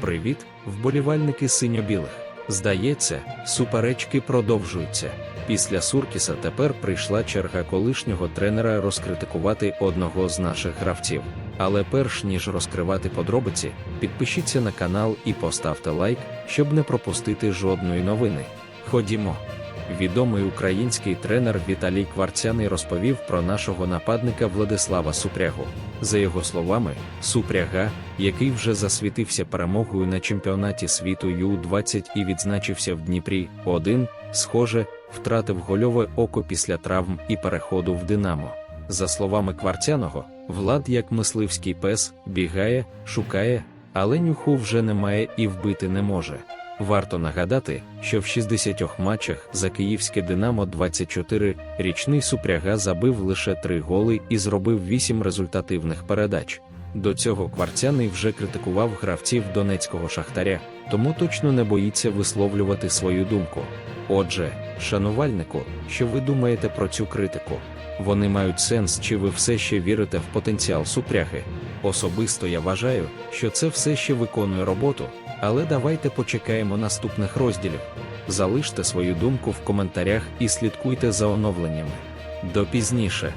Привіт, вболівальники синьо-білих. Здається, суперечки продовжуються. Після Суркіса тепер прийшла черга колишнього тренера розкритикувати одного з наших гравців. Але перш ніж розкривати подробиці, підпишіться на канал і поставте лайк, щоб не пропустити жодної новини. Ходімо. Відомий український тренер Віталій Кварцяний розповів про нашого нападника Владислава Супрягу. За його словами, Супряга, який вже засвітився перемогою на чемпіонаті світу Ю-20 і відзначився в Дніпрі, 1, схоже, втратив гольове око після травм і переходу в Динамо. За словами Кварцяного, Влад, як мисливський пес, бігає, шукає, але нюху вже немає і вбити не може. Варто нагадати, що в 60 матчах за київське Динамо 24 річний Супряга забив лише три голи і зробив 8 результативних передач. До цього Кварцяний вже критикував гравців донецького шахтаря, тому точно не боїться висловлювати свою думку. Отже, шанувальнику, що ви думаєте про цю критику? Вони мають сенс, чи ви все ще вірите в потенціал супряги? Особисто я вважаю, що це все ще виконує роботу, але давайте почекаємо наступних розділів. Залиште свою думку в коментарях і слідкуйте за оновленнями. До пізніше.